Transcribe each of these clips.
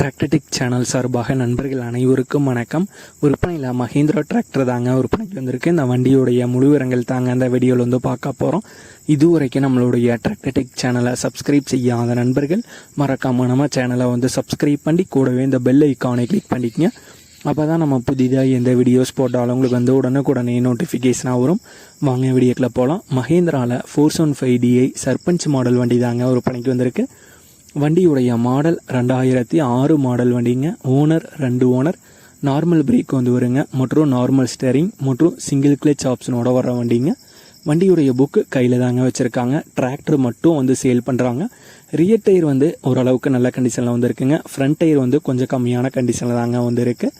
டிராக்டர்டிக் channel சார்பாக நண்பர்கள் அனைவருக்கும் வணக்கம். விற்பனையில் மஹேந்திரா டிராக்டர் தாங்க விற்பனைக்கு வந்திருக்கு. இந்த வண்டியுடைய முழுவிரங்கள் தாங்க அந்த வீடியோவில் வந்து பார்க்க போகிறோம் இதுவரைக்கும் நம்மளுடைய டிராக்டர்டிக் சேனலை சப்ஸ்கிரைப் செய்யாத நண்பர்கள் மறக்காம நம்ம சேனலை வந்து சப்ஸ்கிரைப் பண்ணி கூடவே இந்த பெல் ஐக்கானை கிளிக் பண்ணிக்கங்க. அப்போ தான் நம்ம புதிதாக எந்த வீடியோஸ் போட்டாலும் உங்களுக்கு வந்து உடனுக்குடனே நோட்டிஃபிகேஷனாக வரும். வாங்க வீடியோக்கில் போகலாம் மஹேந்திராவில் four seven five DI Sarpanch model வண்டி தாங்க விற்பனைக்கு வந்திருக்கு. வண்டியுடைய மாடல் ரெண்டாயிரத்தி ஆறு மாடல் வண்டிங்க. ஓனர் ரெண்டு ஓனர் நார்மல் பிரேக் வந்து வருங்க. மற்றும் நார்மல் ஸ்டேரிங் மற்றும் சிங்கிள் கிளச் ஆப்ஷனோட வர வண்டிங்க. வண்டியுடைய புக்கு கையில் தாங்க வச்சுருக்காங்க. டிராக்டர் மட்டும் வந்து சேல் பண்ணுறாங்க ரியர் டயர் வந்து ஓரளவுக்கு நல்ல கண்டிஷனில் வந்துருக்குங்க. ஃப்ரண்ட் டயர் வந்து கொஞ்சம் கம்மியான கண்டிஷனில் தாங்க வந்துருக்கு.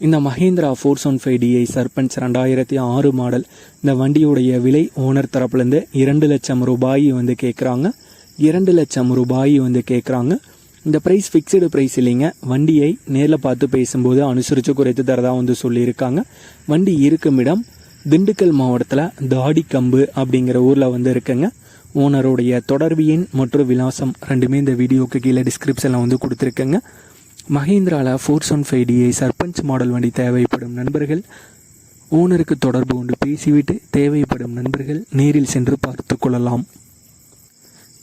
இந்த Mahindra four seven five DI Sarpanch ரெண்டாயிரத்தி ஆறு மாடல் இந்த வண்டியுடைய விலை ஓனர் தரப்புலேருந்து இரண்டு லட்சம் ரூபாய் வந்து கேட்குறாங்க இரண்டு லட்சம் ரூபாய் வந்து கேட்குறாங்க இந்த ப்ரைஸ் ஃபிக்ஸ்டு ப்ரைஸ் இல்லைங்க. வண்டியை நேரில் பார்த்து பேசும்போது அனுசரித்து குறைத்து தரதாக வந்து சொல்லியிருக்காங்க. வண்டி இருக்கும் இடம் திண்டுக்கல் மாவட்டத்தில் தாடிக்கம்பு அப்படிங்கிற ஊரில் வந்து இருக்குங்க. ஓனருடைய தொடர்பு எண் மற்றும் விலாசம் ரெண்டுமே இந்த வீடியோக்கு கீழே டிஸ்கிரிப்ஷனில் வந்து கொடுத்துருக்கேங்க. மஹேந்திராவில் four one five DI Sarpanch model வண்டி தேவைப்படும் நண்பர்கள் ஓனருக்கு தொடர்பு கொண்டு பேசிவிட்டு தேவைப்படும் நண்பர்கள் நேரில் சென்று பார்த்து கொள்ளலாம்.